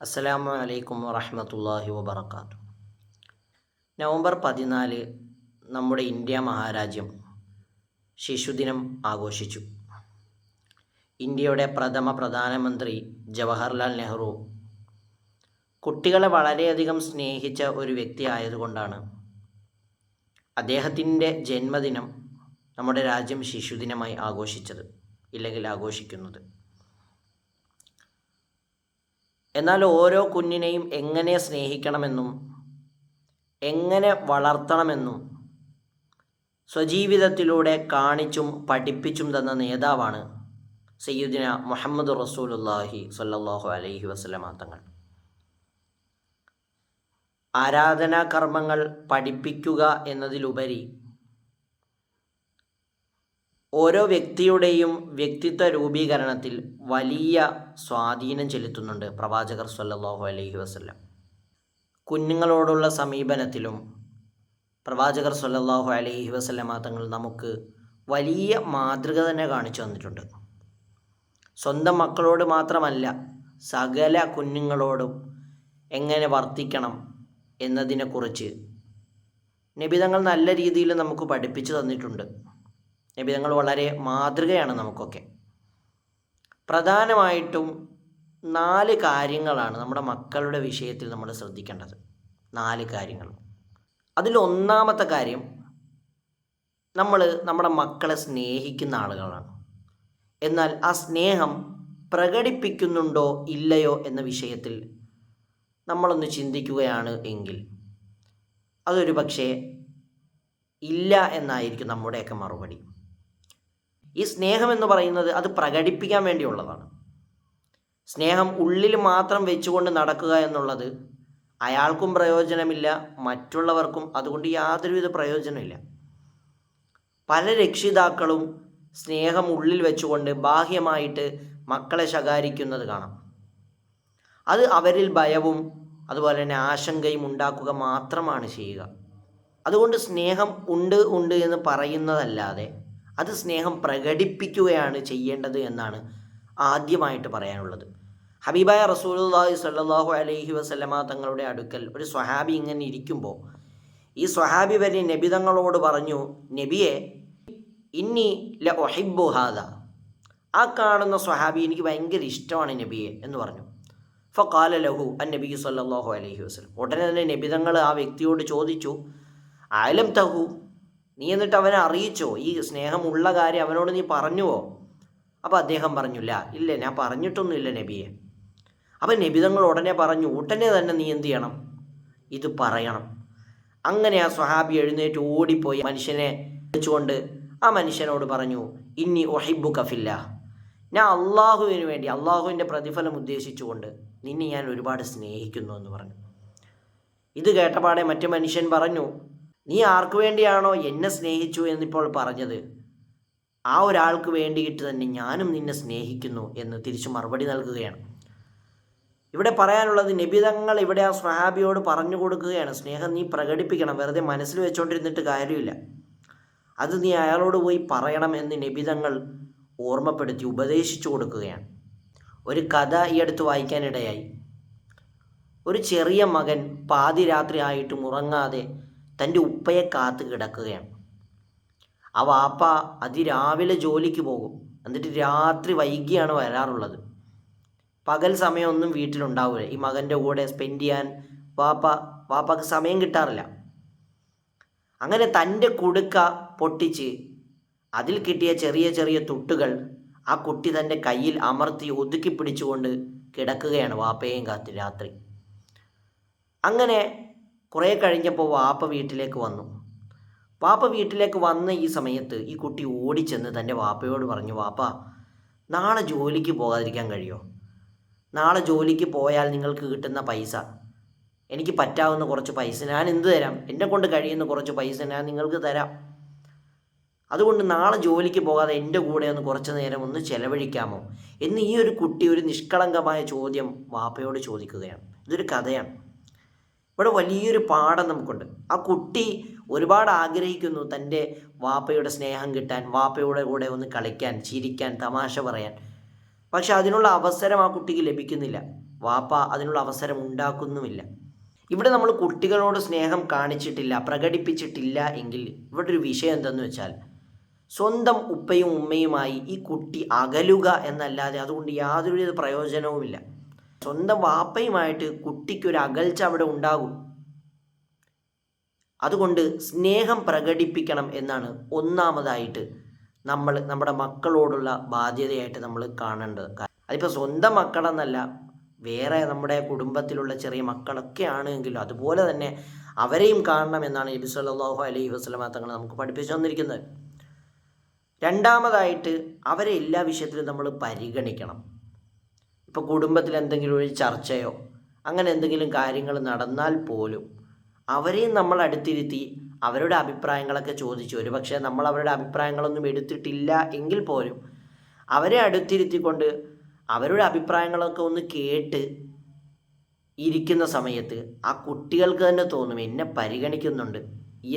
അസ്സലാമു അലൈക്കും വറഹമത്തല്ലാഹി വബർക്കാത്തു നവംബർ പതിനാല് നമ്മുടെ ഇന്ത്യ മഹാരാജ്യം ശിശുദിനം ആഘോഷിച്ചു. ഇന്ത്യയുടെ പ്രഥമ പ്രധാനമന്ത്രി ജവഹർലാൽ നെഹ്റു കുട്ടികളെ വളരെയധികം സ്നേഹിച്ച ഒരു വ്യക്തി ആയതുകൊണ്ടാണ് അദ്ദേഹത്തിന്റെ ജന്മദിനം നമ്മുടെ രാജ്യം ശിശുദിനമായി ആഘോഷിച്ചത് ഇല്ലെങ്കിൽ ആഘോഷിക്കുന്നത്. എന്നാൽ ഓരോ കുഞ്ഞിനെയും എങ്ങനെ സ്നേഹിക്കണമെന്നും എങ്ങനെ വളർത്തണമെന്നും സ്വജീവിതത്തിലൂടെ കാണിച്ചും പഠിപ്പിച്ചും തന്ന നേതാവാണ് സയ്യുദിന മുഹമ്മദ് റസൂലുല്ലാഹി സ്വല്ലല്ലാഹു അലൈഹി വസല്ലമ തങ്ങൾ. ആരാധനാ കർമ്മങ്ങൾ പഠിപ്പിക്കുക എന്നതിലുപരി ഓരോ വ്യക്തിയുടെയും വ്യക്തിത്വ രൂപീകരണത്തിൽ വലിയ സ്വാധീനം ചെലുത്തുന്നുണ്ട് പ്രവാചകർ സല്ലല്ലാഹു അലൈഹി വസല്ലം. കുഞ്ഞുങ്ങളോടുള്ള സമീപനത്തിലും പ്രവാചകർ സല്ലല്ലാഹു അലൈഹി വസല്ലമ തങ്ങൾ നമുക്ക് വലിയ മാതൃക തന്നെ കാണിച്ചു തന്നിട്ടുണ്ട്. സ്വന്തം മക്കളോട് മാത്രമല്ല സകല കുഞ്ഞുങ്ങളോടും എങ്ങനെ വർത്തിക്കണം എന്നതിനെക്കുറിച്ച് നിബിതങ്ങൾ നല്ല രീതിയിൽ നമുക്ക് പഠിപ്പിച്ചു തന്നിട്ടുണ്ട്. നിബിതങ്ങൾ വളരെ മാതൃകയാണ് നമുക്കൊക്കെ. പ്രധാനമായിട്ടും നാല് കാര്യങ്ങളാണ് നമ്മുടെ മക്കളുടെ വിഷയത്തിൽ നമ്മൾ ശ്രദ്ധിക്കേണ്ടത്. നാല് കാര്യങ്ങൾ. അതിൽ ഒന്നാമത്തെ കാര്യം നമ്മൾ നമ്മുടെ മക്കളെ സ്നേഹിക്കുന്ന ആളുകളാണ്. എന്നാൽ ആ സ്നേഹം പ്രകടിപ്പിക്കുന്നുണ്ടോ ഇല്ലയോ എന്ന വിഷയത്തിൽ നമ്മളൊന്ന് ചിന്തിക്കുകയാണ് എങ്കിൽ അതൊരു പക്ഷേ ഇല്ല എന്നായിരിക്കും നമ്മുടെയൊക്കെ മറുപടി. ഈ സ്നേഹം എന്ന് പറയുന്നത് അത് പ്രകടിപ്പിക്കാൻ വേണ്ടിയുള്ളതാണ്. സ്നേഹം ഉള്ളിൽ മാത്രം വെച്ചുകൊണ്ട് നടക്കുക എന്നുള്ളത് അയാൾക്കും പ്രയോജനമില്ല മറ്റുള്ളവർക്കും അതുകൊണ്ട് യാതൊരുവിധ പ്രയോജനമില്ല. പല രക്ഷിതാക്കളും സ്നേഹം ഉള്ളിൽ വെച്ചുകൊണ്ട് ബാഹ്യമായിട്ട് മക്കളെ ശകാരിക്കുന്നത് കാണാം. അത് അവരിൽ ഭയവും അതുപോലെ തന്നെ ആശങ്കയും ഉണ്ടാക്കുക മാത്രമാണ് ചെയ്യുക. അതുകൊണ്ട് സ്നേഹം ഉണ്ട് ഉണ്ട് എന്ന് പറയുന്നതല്ലാതെ അത് സ്നേഹം പ്രകടിപ്പിക്കുകയാണ് ചെയ്യേണ്ടത് എന്നാണ് ആദ്യമായിട്ട് പറയാനുള്ളത്. ഹബീബായ റസൂലുള്ളാഹി സല്ലാഹു അലൈഹി വസ്ലമ തങ്ങളുടെ അടുക്കൽ ഒരു സ്വഹാബി ഇങ്ങനെ ഇരിക്കുമ്പോൾ ഈ സ്വഹാബി വരെ നബി തങ്ങളോട് പറഞ്ഞു നബിയെ ഇന്നി ല ഒഹിബു ഹാദ. ആ കാണുന്ന സ്വഹാബി എനിക്ക് ഭയങ്കര ഇഷ്ടമാണ് നബിയെ എന്ന് പറഞ്ഞു. ഫക്കാല ലഹു അൻ നബി സല്ലാഹു അലൈഹി വസ്ലം ഉടനെ തന്നെ നബി തങ്ങൾ ആ വ്യക്തിയോട് ചോദിച്ചു ആലം തഹു നീ എന്നിട്ട് അവനെ അറിയിച്ചോ? ഈ സ്നേഹമുള്ള കാര്യം അവനോട് നീ പറഞ്ഞുവോ? അപ്പോൾ അദ്ദേഹം പറഞ്ഞില്ല. ഇല്ല ഞാൻ പറഞ്ഞിട്ടൊന്നുമില്ല നബിയെ. അപ്പം നബിതങ്ങൾ ഉടനെ പറഞ്ഞു ഉടനെ തന്നെ നീ എന്ത് ചെയ്യണം? ഇത് പറയണം. അങ്ങനെ ആ സ്വഹാബി എഴുന്നേറ്റ് ഓടിപ്പോയി. മനുഷ്യനെ വിളിച്ചുകൊണ്ട് ആ മനുഷ്യനോട് പറഞ്ഞു ഇന്നി ഒഹിബു കഫില്ല ഞാൻ അള്ളാഹുവിന് വേണ്ടി അള്ളാഹുവിന്റെ പ്രതിഫലം ഉദ്ദേശിച്ചുകൊണ്ട് നിന്നെ ഞാൻ ഒരുപാട് സ്നേഹിക്കുന്നു എന്ന് പറഞ്ഞു. ഇത് കേട്ടപാടെ മറ്റു മനുഷ്യൻ പറഞ്ഞു നീ ആർക്കു വേണ്ടിയാണോ എന്നെ സ്നേഹിച്ചു എന്നിപ്പോൾ പറഞ്ഞത്? ആ ഒരാൾക്ക് വേണ്ടിയിട്ട് തന്നെ ഞാനും നിന്നെ സ്നേഹിക്കുന്നു എന്ന് തിരിച്ചു മറുപടി നൽകുകയാണ്. ഇവിടെ പറയാനുള്ളത് നിബിതങ്ങൾ ഇവിടെ ആ സ്വഹാബിയോട് പറഞ്ഞു കൊടുക്കുകയാണ് സ്നേഹം നീ പ്രകടിപ്പിക്കണം വെറുതെ മനസ്സിൽ വെച്ചുകൊണ്ടിരുന്നിട്ട് കാര്യമില്ല. അത് നീ അയാളോട് പോയി പറയണം എന്ന് നിബിതങ്ങൾ ഓർമ്മപ്പെടുത്തി ഉപദേശിച്ചു കൊടുക്കുകയാണ്. ഒരു കഥ ഈ അടുത്ത് വായിക്കാനിടയായി. ഒരു ചെറിയ മകൻ പാതിരാത്രി ആയിട്ടും ഉറങ്ങാതെ തന്റെ ഉപ്പയെ കാത്തു കിടക്കുകയാണ്. ആ വാപ്പ അതിരാവിലെ ജോലിക്ക് പോകും. എന്നിട്ട് രാത്രി വൈകിയാണ് വരാറുള്ളത്. പകൽ സമയമൊന്നും വീട്ടിലുണ്ടാവില്ല. ഈ മകന്റെ കൂടെ സ്പെൻഡ് ചെയ്യാൻ വാപ്പ വാപ്പക്ക് സമയം കിട്ടാറില്ല. അങ്ങനെ തന്റെ കുടുക്ക പൊട്ടിച്ച് അതിൽ കിട്ടിയ ചെറിയ ചെറിയ തുട്ടുകൾ ആ കുട്ടി തന്റെ കയ്യിൽ അമർത്തി ഒതുക്കി പിടിച്ചുകൊണ്ട് കിടക്കുകയാണ് വാപ്പയെയും കാത്ത് രാത്രി. അങ്ങനെ കുറേ കഴിഞ്ഞപ്പോൾ വാപ്പ വീട്ടിലേക്ക് വന്നു. വാപ്പ വീട്ടിലേക്ക് വന്ന ഈ സമയത്ത് ഈ കുട്ടി ഓടിച്ചെന്ന് തന്റെ വാപ്പയോട് പറഞ്ഞു വാപ്പ നാളെ ജോലിക്ക് പോകാതിരിക്കാൻ കഴിയുമോ നാളെ ജോലിക്ക് പോയാൽ നിങ്ങൾക്ക് കിട്ടുന്ന പൈസ. എനിക്ക് പറ്റാവുന്ന കുറച്ച് പൈസ ഞാൻ എന്ത് തരാം? എന്നെ കൊണ്ട് കഴിയുന്ന കുറച്ച് പൈസ ഞാൻ നിങ്ങൾക്ക് തരാം. അതുകൊണ്ട് നാളെ ജോലിക്ക് പോകാതെ എന്റെ കൂടെ ഒന്ന് കുറച്ച് നേരം ഒന്ന് ചെലവഴിക്കാമോ? എന്ന് ഈ ഒരു കുട്ടി ഒരു നിഷ്കളങ്കമായ ചോദ്യം വാപ്പയോട് ചോദിക്കുകയാണ്. ഇതൊരു കഥയാണ്. ഇവിടെ വലിയൊരു പാഠം നമുക്കുണ്ട്. ആ കുട്ടി ഒരുപാട് ആഗ്രഹിക്കുന്നു തന്റെ വാപ്പയുടെ സ്നേഹം കിട്ടാൻ വാപ്പയുടെ കൂടെ ഒന്ന് കളിക്കാൻ ചിരിക്കാൻ തമാശ പറയാൻ. പക്ഷെ അതിനുള്ള അവസരം ആ കുട്ടിക്ക് ലഭിക്കുന്നില്ല. വാപ്പ അതിനുള്ള അവസരം ഉണ്ടാക്കുന്നുമില്ല. ഇവിടെ നമ്മൾ കുട്ടികളോട് സ്നേഹം കാണിച്ചിട്ടില്ല പ്രകടിപ്പിച്ചിട്ടില്ല എങ്കിൽ ഇവിടെ ഒരു വിഷയം എന്തെന്ന് വെച്ചാൽ സ്വന്തം ഉപ്പയും ഉമ്മയുമായി ഈ കുട്ടി അകലുക എന്നല്ലാതെ അതുകൊണ്ട് യാതൊരു പ്രയോജനവുമില്ല. സ്വന്തം വാപ്പയുമായിട്ട് കുട്ടിക്കൊരു അകൽച്ച അവിടെ ഉണ്ടാകും. അതുകൊണ്ട് സ്നേഹം പ്രകടിപ്പിക്കണം എന്നാണ് ഒന്നാമതായിട്ട് നമ്മൾ നമ്മുടെ മക്കളോടുള്ള ബാധ്യതയായിട്ട് നമ്മൾ കാണേണ്ടത്. അതിപ്പോൾ സ്വന്തം മക്കളെന്നല്ല വേറെ നമ്മുടെ കുടുംബത്തിലുള്ള ചെറിയ മക്കളൊക്കെ ആണെങ്കിലും അതുപോലെ തന്നെ അവരെയും കാണണം എന്നാണ് നബി സല്ലാഹു അലൈഹി വസല്ലമ തങ്ങൾ നമുക്ക് പഠിപ്പിച്ചു തന്നിരിക്കുന്നത്. രണ്ടാമതായിട്ട് അവരെ എല്ലാ വിഷയത്തിലും നമ്മൾ പരിഗണിക്കണം. ഇപ്പോൾ കുടുംബത്തിൽ എന്തെങ്കിലും ഒരു ചർച്ചയോ അങ്ങനെ എന്തെങ്കിലും കാര്യങ്ങൾ നടന്നാൽ പോലും അവരെയും നമ്മൾ അടുത്തിരുത്തി അവരുടെ അഭിപ്രായങ്ങളൊക്കെ ചോദിച്ചു. ഒരു പക്ഷേ നമ്മൾ അവരുടെ അഭിപ്രായങ്ങളൊന്നും എടുത്തിട്ടില്ല എങ്കിൽ പോലും അവരെ അടുത്തിരുത്തിക്കൊണ്ട് അവരുടെ അഭിപ്രായങ്ങളൊക്കെ ഒന്ന് കേട്ട് ഇരിക്കുന്ന സമയത്ത് ആ കുട്ടികൾക്ക് തന്നെ തോന്നും എന്നെ പരിഗണിക്കുന്നുണ്ട്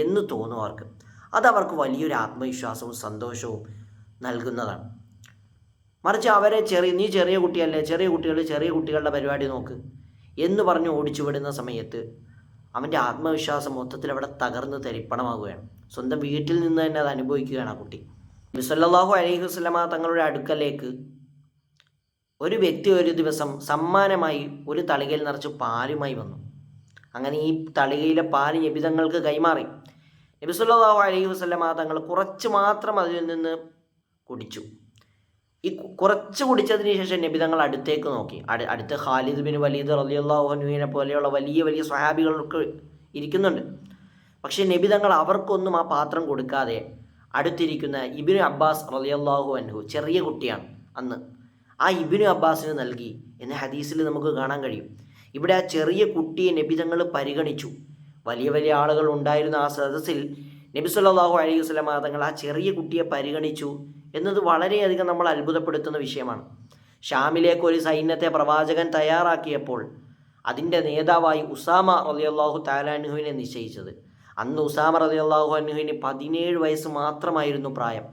എന്ന് തോന്നും അവർക്ക്. അത് അവർക്ക് വലിയൊരു ആത്മവിശ്വാസവും സന്തോഷവും നൽകുന്നതാണ്. മറിച്ച് അവരെ ചെറിയ നീ ചെറിയ കുട്ടിയല്ലേ? ചെറിയ കുട്ടികൾ ചെറിയ കുട്ടികളുടെ പരിപാടി നോക്ക്. എന്ന് പറഞ്ഞ് ഓടിച്ചു വിടുന്ന സമയത്ത് അവന്റെ ആത്മവിശ്വാസം മൊത്തത്തിൽ അവിടെ തകർന്ന് തരിപ്പണമാകുകയാണ്. സ്വന്തം വീട്ടിൽ നിന്ന് തന്നെ അത് അനുഭവിക്കുകയാണ് ആ കുട്ടി. ബിസല്ലാഹു അലൈഹി വസ്ലമ തങ്ങളുടെ അടുക്കലേക്ക് ഒരു വ്യക്തി ഒരു ദിവസം സമ്മാനമായി ഒരു തളികയിൽ നിറച്ച് പാലുമായി വന്നു. അങ്ങനെ ഈ തളികയിലെ പാൽ നിബിതങ്ങൾക്ക് കൈമാറി. നബിസുല്ലാഹു അലൈഹി വസ്ലമ തങ്ങൾ കുറച്ച് മാത്രം അതിൽ നിന്ന് കുടിച്ചു. ഈ കുറച്ച് കുടിച്ചതിന് ശേഷം നബി തങ്ങൾ അടുത്തേക്ക് നോക്കി. അടു അടുത്ത് ഖാലിദ് ബിൻ വലീദ് റലിയല്ലാഹുനുവിനെ പോലെയുള്ള വലിയ വലിയ സ്വഹാബികൾക്ക് ഇരിക്കുന്നുണ്ട്. പക്ഷേ നബി തങ്ങൾ അവർക്കൊന്നും ആ പാത്രം കൊടുക്കാതെ അടുത്തിരിക്കുന്ന ഇബിനു അബ്ബാസ് റലിയല്ലാഹു അൻഹു ചെറിയ കുട്ടിയാണ് അന്ന്. ആ ഇബിനു അബ്ബാസിന് നൽകി എന്ന ഹദീസിൽ നമുക്ക് കാണാൻ കഴിയും. ഇവിടെ ആ ചെറിയ കുട്ടിയെ നബി തങ്ങൾ പരിഗണിച്ചു. വലിയ വലിയ ആളുകൾ ഉണ്ടായിരുന്ന ആ സദസ്സിൽ നബി സല്ലല്ലാഹു അലൈഹി വസല്ലമ തങ്ങൾ ആ ചെറിയ കുട്ടിയെ പരിഗണിച്ചു എന്നത് വളരെയധികം നമ്മൾ അത്ഭുതപ്പെടുത്തുന്ന വിഷയമാണ്. ഷാമിലേക്ക് ഒരു സൈന്യത്തെ പ്രവാചകൻ തയ്യാറാക്കിയപ്പോൾ അതിന്റെ നേതാവായി ഉസാമ റളിയല്ലാഹു താലാനുഹുവിനെ നിശ്ചയിച്ചത്. അന്ന് ഉസാമ റളിയല്ലാഹു അനുഹുവിന് പതിനേഴ് വയസ്സ് മാത്രമായിരുന്നു പ്രായം.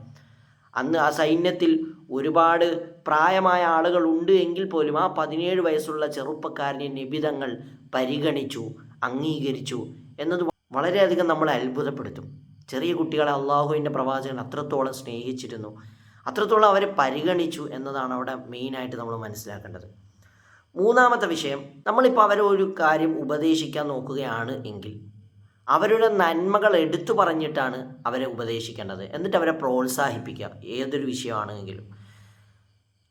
അന്ന് ആ സൈന്യത്തിൽ ഒരുപാട് പ്രായമായ ആളുകൾ ഉണ്ട് എങ്കിൽ പോലും ആ പതിനേഴ് വയസ്സുള്ള ചെറുപ്പക്കാരനെ നിബിതങ്ങൾ പരിഗണിച്ചു അംഗീകരിച്ചു എന്നത് വളരെയധികം നമ്മളെ അത്ഭുതപ്പെടുത്തും. ചെറിയ കുട്ടികളെ അള്ളാഹുവിന്റെ പ്രവാചകൻ അത്രത്തോളം സ്നേഹിച്ചിരുന്നു. അത്രത്തോളം അവരെ പരിഗണിച്ചു എന്നതാണ് അവിടെ മെയിനായിട്ട് നമ്മൾ മനസ്സിലാക്കേണ്ടത്. മൂന്നാമത്തെ വിഷയം നമ്മളിപ്പോൾ അവരെ ഒരു കാര്യം ഉപദേശിക്കാൻ നോക്കുകയാണ് എങ്കിൽ അവരുടെ നന്മകൾ എടുത്തു പറഞ്ഞിട്ടാണ് അവരെ ഉപദേശിക്കേണ്ടത്. എന്നിട്ട് അവരെ പ്രോത്സാഹിപ്പിക്കുക ഏതൊരു വിഷയമാണെങ്കിലും.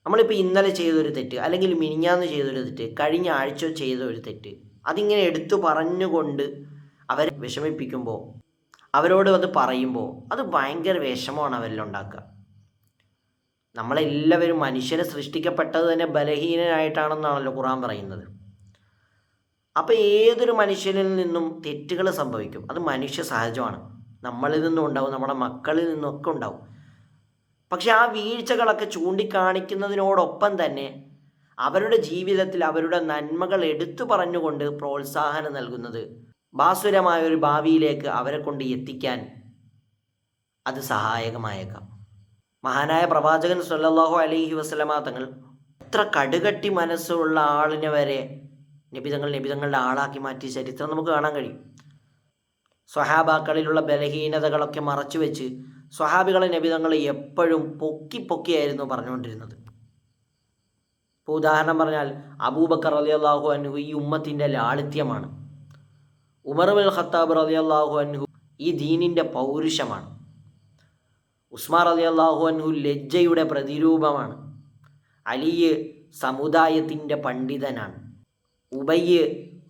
നമ്മളിപ്പോൾ ഇന്നലെ ചെയ്തൊരു തെറ്റ് അല്ലെങ്കിൽ മിനിഞ്ഞാന്ന് ചെയ്തൊരു തെറ്റ് കഴിഞ്ഞ ആഴ്ച ചെയ്ത ഒരു തെറ്റ് അതിങ്ങനെ എടുത്തു പറഞ്ഞുകൊണ്ട് അവരെ വിഷമിപ്പിക്കുമ്പോൾ അവരോട് അത് പറയുമ്പോൾ അത് ഭയങ്കര വിഷമമാണ് അവരിൽ ഉണ്ടാക്കുക. നമ്മളെല്ലാവരും മനുഷ്യനെ സൃഷ്ടിക്കപ്പെട്ടത് തന്നെ ബലഹീനനായിട്ടാണെന്നാണല്ലോ ഖുറാൻ പറയുന്നത്. അപ്പോൾ ഏതൊരു മനുഷ്യനിൽ നിന്നും തെറ്റുകൾ സംഭവിക്കും? അത് മനുഷ്യ സഹജമാണ്. നമ്മളിൽ നിന്നും ഉണ്ടാവും നമ്മുടെ മക്കളിൽ നിന്നൊക്കെ ഉണ്ടാവും. പക്ഷെ ആ വീഴ്ചകളൊക്കെ ചൂണ്ടിക്കാണിക്കുന്നതിനോടൊപ്പം തന്നെ അവരുടെ ജീവിതത്തിൽ അവരുടെ നന്മകൾ എടുത്തു പറഞ്ഞുകൊണ്ട് പ്രോത്സാഹനം നൽകുന്നത് ഭാസുരമായ ഒരു ഭാവിയിലേക്ക് അവരെ കൊണ്ട് എത്തിക്കാൻ അത് സഹായകമായേക്കാം. മഹാനായ പ്രവാചകൻ സല്ലാഹു അലൈഹി വസ്ലമ തങ്ങൾ എത്ര കടുകട്ടി മനസ്സുള്ള ആളിനെ വരെ നിബിതങ്ങൾ നിബിതങ്ങളുടെ ആളാക്കി മാറ്റിയ ചരിത്രം നമുക്ക് കാണാൻ കഴിയും. സ്വഹാബാക്കളിലുള്ള ബലഹീനതകളൊക്കെ മറച്ചു വെച്ച് സ്വഹാബികളെ നബിതങ്ങൾ എപ്പോഴും പൊക്കി പൊക്കിയായിരുന്നു പറഞ്ഞുകൊണ്ടിരുന്നത്. ഇപ്പോൾ ഉദാഹരണം പറഞ്ഞാൽ അബൂബക്കർ അലി അള്ളാഹു അൻഹു ഈ ഉമ്മത്തിന്റെ ലാളിത്യമാണ്. ഉമർ ഉൽ ഖത്താബ് അലി അള്ളാഹു അൻഹു ഈ ദീനിന്റെ പൗരുഷമാണ്. ഉസ്മാർ അലി അള്ളാഹു അൻഹു ലജ്ജയുടെ പ്രതിരൂപമാണ്. അലിയ് സമുദായത്തിന്റെ പണ്ഡിതനാണ്. ഉബയ്യ്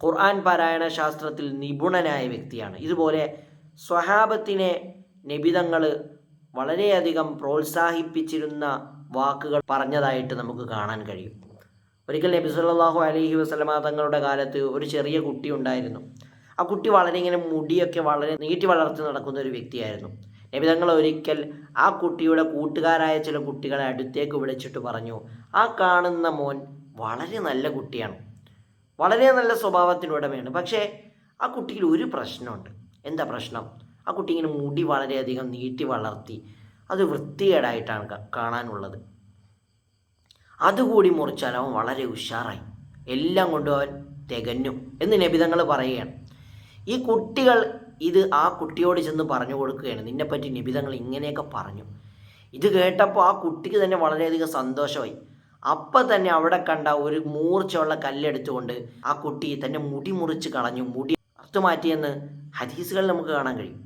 ഖുർആൻ പാരായണ ശാസ്ത്രത്തിൽ നിപുണനായ വ്യക്തിയാണ്. ഇതുപോലെ സ്വഹാബത്തിനെ നിബിതങ്ങൾ വളരെയധികം പ്രോത്സാഹിപ്പിച്ചിരുന്ന വാക്കുകൾ പറഞ്ഞതായിട്ട് നമുക്ക് കാണാൻ കഴിയും. ഒരിക്കൽ നബി സല്ലല്ലാഹു അലഹി വസല്ലമ തങ്ങളുടെ കാലത്ത് ഒരു ചെറിയ കുട്ടി ഉണ്ടായിരുന്നു. ആ കുട്ടി വളരെ ഇങ്ങനെ മുടിയൊക്കെ വളരെ നീട്ടി വളർത്തി നടക്കുന്ന ഒരു വ്യക്തിയായിരുന്നു. നബി തങ്ങൾ ഒരിക്കൽ ആ കുട്ടിയുടെ കൂട്ടുകാരായ ചില കുട്ടികളെ അടുത്തേക്ക് വിളിച്ചിട്ട് പറഞ്ഞു ആ കാണുന്ന മോൻ വളരെ നല്ല കുട്ടിയാണ്. വളരെ നല്ല സ്വഭാവത്തിനുടമയാണ് പക്ഷേ ആ കുട്ടിയിൽ ഒരു പ്രശ്നമുണ്ട്. എന്താ പ്രശ്നം? ആ കുട്ടി ഇങ്ങനെ മുടി വളരെയധികം നീട്ടി വളർത്തി അത് വൃത്തികേടായിട്ടാണ് കാണാനുള്ളത്. അതുകൂടി മുറിച്ചാൽ അവൻ വളരെ ഉഷാറായി. എല്ലാം കൊണ്ടും അവൻ തികഞ്ഞു എന്ന് നബിതങ്ങൾ പറയുകയാണ്. ഈ കുട്ടികൾ ഇത് ആ കുട്ടിയോട് ചെന്ന് പറഞ്ഞു കൊടുക്കുകയാണ്. നിന്നെപ്പറ്റി നിബിധങ്ങൾ ഇങ്ങനെയൊക്കെ പറഞ്ഞു. ഇത് കേട്ടപ്പോൾ ആ കുട്ടിക്ക് തന്നെ വളരെയധികം സന്തോഷമായി. അപ്പം തന്നെ അവിടെ കണ്ട ഒരു മൂർച്ചയുള്ള കല്ലെടുത്തുകൊണ്ട് ആ കുട്ടി തന്നെ മുടി മുറിച്ച് കളഞ്ഞു. മുടി അർത്ഥം മാറ്റിയെന്ന് ഹദീസുകളിൽ നമുക്ക് കാണാൻ കഴിയും.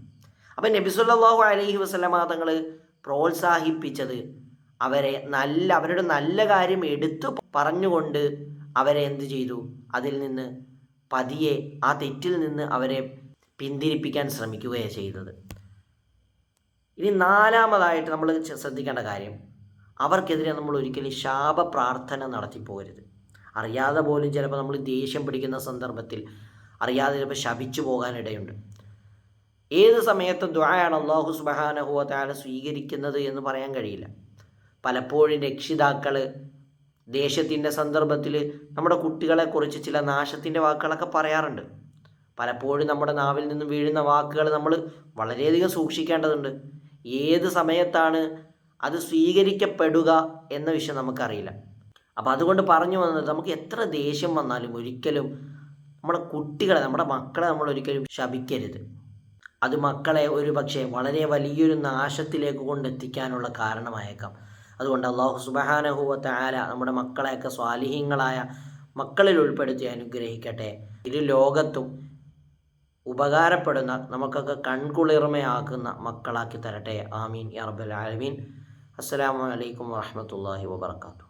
അപ്പം നബിസുല്ലാഹു അലഹി വസ്ലമ തങ്ങൾ പ്രോത്സാഹിപ്പിച്ചത് അവരെ നല്ല അവരുടെ നല്ല കാര്യം എടുത്തു പറഞ്ഞുകൊണ്ട് അവരെ എന്ത് ചെയ്തു? അതിൽ നിന്ന് പതിയെ ആ തെറ്റിൽ നിന്ന് അവരെ പിന്തിരിപ്പിക്കാൻ ശ്രമിക്കുകയാണ് ചെയ്തത് ഇനി നാലാമതായിട്ട് നമ്മൾ ശ്രദ്ധിക്കേണ്ട കാര്യം അവർക്കെതിരെ നമ്മൾ ഒരിക്കലും ശാപ പ്രാർത്ഥന നടത്തിപ്പോകരുത്. അറിയാതെ പോലും ചിലപ്പോൾ നമ്മൾ ദേഷ്യം പിടിക്കുന്ന സന്ദർഭത്തിൽ അറിയാതെ ചിലപ്പോൾ ശപിച്ചു പോകാനിടയുണ്ട്. ഏത് സമയത്തും ദ്വായാണ് അള്ളാഹു സുബഹാനഹുവത്താല സ്വീകരിക്കുന്നത് എന്ന് പറയാൻ കഴിയില്ല. പലപ്പോഴും രക്ഷിതാക്കൾ ദേഷ്യത്തിന്റെ സന്ദർഭത്തിൽ നമ്മുടെ കുട്ടികളെക്കുറിച്ച് ചില നാശത്തിന്റെ വാക്കുകളൊക്കെ പറയാറുണ്ട്. പലപ്പോഴും നമ്മുടെ നാവിൽ നിന്നും വീഴുന്ന വാക്കുകൾ നമ്മൾ വളരെയധികം സൂക്ഷിക്കേണ്ടതുണ്ട്. ഏത് സമയത്താണ് അത് സ്വീകരിക്കപ്പെടുക എന്ന വിഷയം നമുക്കറിയില്ല. അപ്പം അതുകൊണ്ട് പറഞ്ഞു വന്നത് നമുക്ക് എത്ര ദേഷ്യം വന്നാലും ഒരിക്കലും നമ്മുടെ കുട്ടികളെ നമ്മുടെ മക്കളെ നമ്മൾ ഒരിക്കലും ശപിക്കരുത്. അത് മക്കളെ ഒരു പക്ഷേ വളരെ വലിയൊരു നാശത്തിലേക്ക് കൊണ്ടെത്തിക്കാനുള്ള കാരണമായേക്കാം. അതുകൊണ്ട് അള്ളാഹു സുബഹാനഹുവത്തെ ആല നമ്മുടെ മക്കളെയൊക്കെ സ്വാലിഹ്യങ്ങളായ മക്കളിൽ ഉൾപ്പെടുത്തി അനുഗ്രഹിക്കട്ടെ. ഇരു ലോകത്തും ഉപകാരപ്പെടുന്ന നമുക്കൊക്കെ കൺകുളിർമയാക്കുന്ന മക്കളാക്കി തരട്ടെ. ആമീൻ. അറബുൽ ആലമീൻ. അസ്സലാമു അലൈക്കും വറഹ്മത്തുള്ളാഹി വബർക്കാത്തു